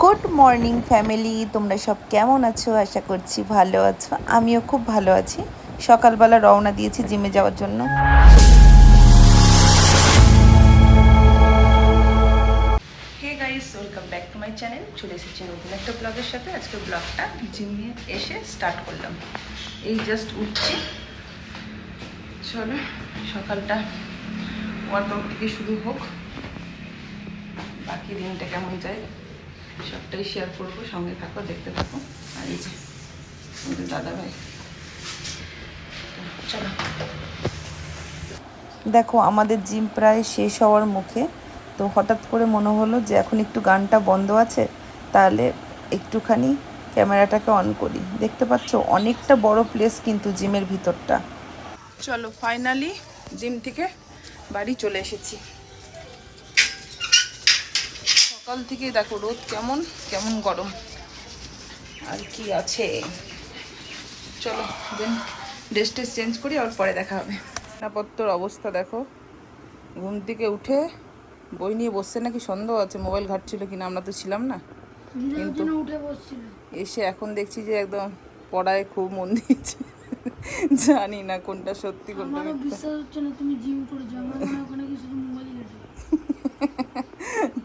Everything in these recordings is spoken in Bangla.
গুড মর্নিং ফ্যামিলি তোমরা সব কেমন আছো? আশা করছি ভালো আছো। আমিও খুব ভালো আছি। সকালবেলা রওনা দিয়েছি জিমে যাওয়ার জন্য। Hey guys welcome back to my channel চলে এসেছি নতুন একটা ব্লগের সাথে। আজকে ব্লগটা জিমে এসে স্টার্ট করলাম। এই জাস্ট উঠছি। চলো, সকালটা ওয়ার্কআউট থেকে শুরু হোক। বাকি দিনটা কেমন যায়? সবটাই শেয়ার করব সঙ্গে থাকো দেখতে থাকো। আর এই যে আমাদের দাদা ভাই চলো। দেখো আমাদের জিম প্রায় শেষ হওয়ার মুখে। তো হঠাৎ করে মনে হলো যে এখন একটু গানটা বন্ধ আছে তাহলে একটুখানি ক্যামেরাটাকে অন করি। দেখতে পাচ্ছ অনেকটা বড় প্লেস কিন্তু জিমের ভিতরটা। চলো ফাইনালি জিম থেকে বাড়ি চলে এসেছি। সকাল থেকে দেখো রোদ কেমন কেমন গরম। আর কি আছে? চলো দেন ড্রেস টেস চেঞ্জ করি আর পরে দেখা হবে। নাপত্তর অবস্থা দেখো। ঘুম থেকে উঠে বই নিয়ে বসছে নাকি? সন্দেহ আছে মোবাইল ঘাটছিল কিনা আমরা তো ছিলাম না। কিন্তু এসে এখন দেখছি যে একদম পড়ায় খুব মন দিয়েছে। জানি না কোনটা সত্যি কোনটা বিশ্বাস হচ্ছে না তুমি জিম মনে হয় ওখানে কি শুধু মোবাইল ঘাটে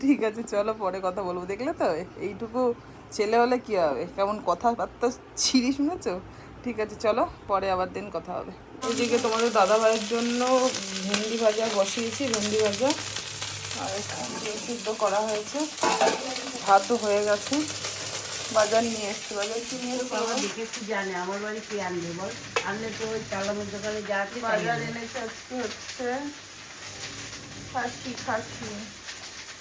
ঠিক আছে চলো পরে কথা বলব। দেখলে তো এইটুকু ছেলে হলে কি হবে? কেমন কথাবার্তা ছিঁড়ি শুনেছো? ঠিক আছে চলো পরে আবার দিন কথা হবে। ওইদিকে তোমাদের দাদা ভাইয়ের জন্য ভেন্ডি ভাজা বসিয়েছি ভেন্ডি ভাজা। আর সিদ্ধ করা হয়েছে ভাতও হয়ে গেছে। বাজার নিয়ে এসছি বাজার কি নিয়ে দিকে জানে? আমার বাড়ি কি আনবে বল? আনলে তো ওই চালানোর দোকানে যা আছে বাজার। এনেছে আজকে হচ্ছে খাসি খাসি।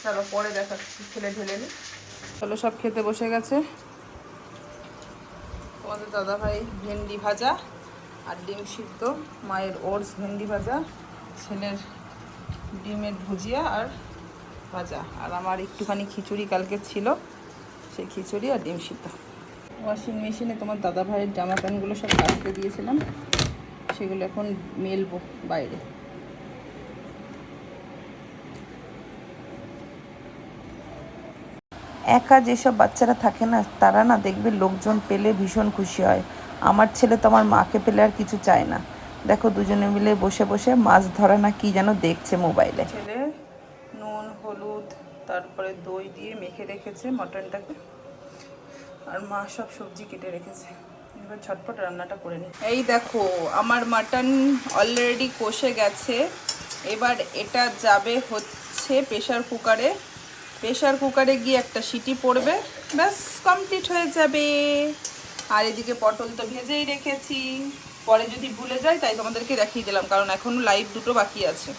চলো, পরে দেখাচ্ছি, ছেলে ঢেলে নি। চলো, সব খেতে বসে গেছে। তোমাদের দাদা ভাই ভেন্ডি ভাজা আর ডিম সিদ্ধ, মায়ের ওটস ভেন্ডি ভাজা, ছেলের ডিমের ভুজিয়া আর ভাজা। আর আমার একটুখানি খিচুড়ি কালকে ছিল, সেই খিচুড়ি আর ডিম সিদ্ধ। ওয়াশিং মেশিনে তোমার দাদা ভাইয়ের জামা প্যান্টগুলো সব কাচতে দিয়েছিলাম, সেগুলো এখন মেলবো বাইরে। একা যেসব বাচ্চারা থাকে না, তারা না দেখবে লোকজন পেলে ভীষণ খুশি হয়। আমার ছেলে তো আমার মাকে পেলে আর কিছু চায় না। দেখো দুজনে মিলে বসে বসে মাছ ধরা না কি যেন দেখছে মোবাইলে। ছেলে নুন, হলুদ, তারপরে দই দিয়ে মেখে রেখেছে মটনটাকে। আর মা সব সবজি কেটে রেখেছে। এবার ঝটপট রান্নাটা করে নিই এই দেখো, আমার মাটন অলরেডি কষে গেছে। এবার এটা যাবে হচ্ছে প্রেশার কুকারে প্রেশার কুকারে গিয়ে একটা সিটি পড়বে ব্যাস কমপ্লিট হয়ে যাবে। আর এদিকে পটল তো ভেজেই রেখেছি। পরে যদি ভুলে যাই তাই তোমাদেরকে দেখিয়ে দিলাম কারণ এখনও লাইভ দুটো বাকি আছে।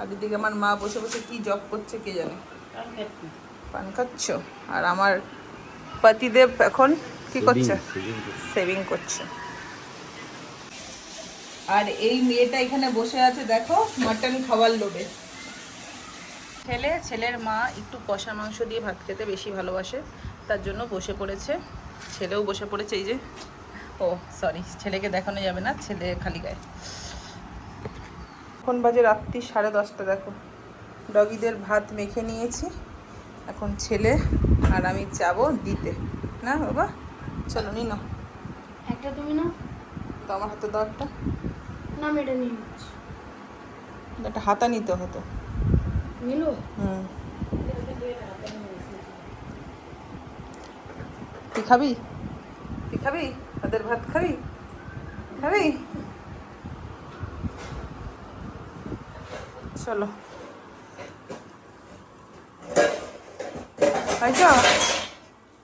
আর এদিকে আমার মা বসে বসে কি জব করছে কে জানে? পান খাচ্ছ। আর আমার পতিদেব এখন কি করছে? সেভিং করছে। আর এই মেয়েটা এখানে বসে আছে দেখো মাটন খাওয়ার লোভে। ছেলে ছেলের মা একটু কষা মাংস দিয়ে ভাত খেতে বেশি ভালোবাসে তার জন্য বসে পড়েছে। ছেলেও বসে পড়েছে এই যে। ও সরি ছেলেকে দেখানো যাবে না ছেলে খালি গায়ে। এখন বাজে রাত্রি সাড়ে দশটা দেখো। ডগিদের ভাত মেখে নিয়েছি। এখন ছেলে আর আমি যাব দিতে। না বাবা? চলো নি না একটা তুমি না তো আমার হাতে দাও একটা। না নিয়ে নিচ্ছি। একটা হাতা নিতে হতো। নিলো? হুম। তুই খাবি? তুই খাবি? ওদের ভাত খাবি? খাবি? চলো। খাইছ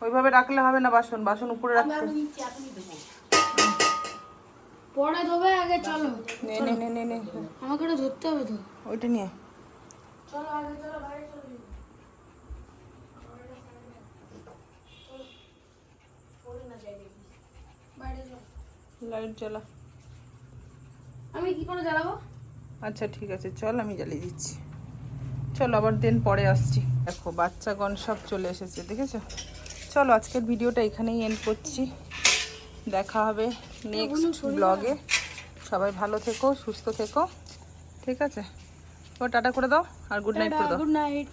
ওইভাবে রাখলে হবে না বাসন। বাসন উপরে রাখতে। পরে দেবে আগে চলো। নে নে নে নে নে। আমাকে ওটা ধরতে হবে তো। ওইটা নিয়ে চলো আগে চলো বাইরে চলো। বাইরে চলো। লাইট জ্বালা। আমি কি করে জ্বালাবো? আচ্ছা ঠিক আছে চল আমি জ্বালিয়ে দিচ্ছি। চলো আবার দিন পরে আসছি। দেখো বাচ্চাগণ সব চলে এসেছে দেখেছ? চলো আজকের ভিডিওটা এখানেই এন্ড করছি। দেখা হবে নেক্সট ব্লগে সবাই ভালো থেকো সুস্থ থেকো। ঠিক আছে? ও টাটা করে দাও আর গুড নাইট করে দাও। Good night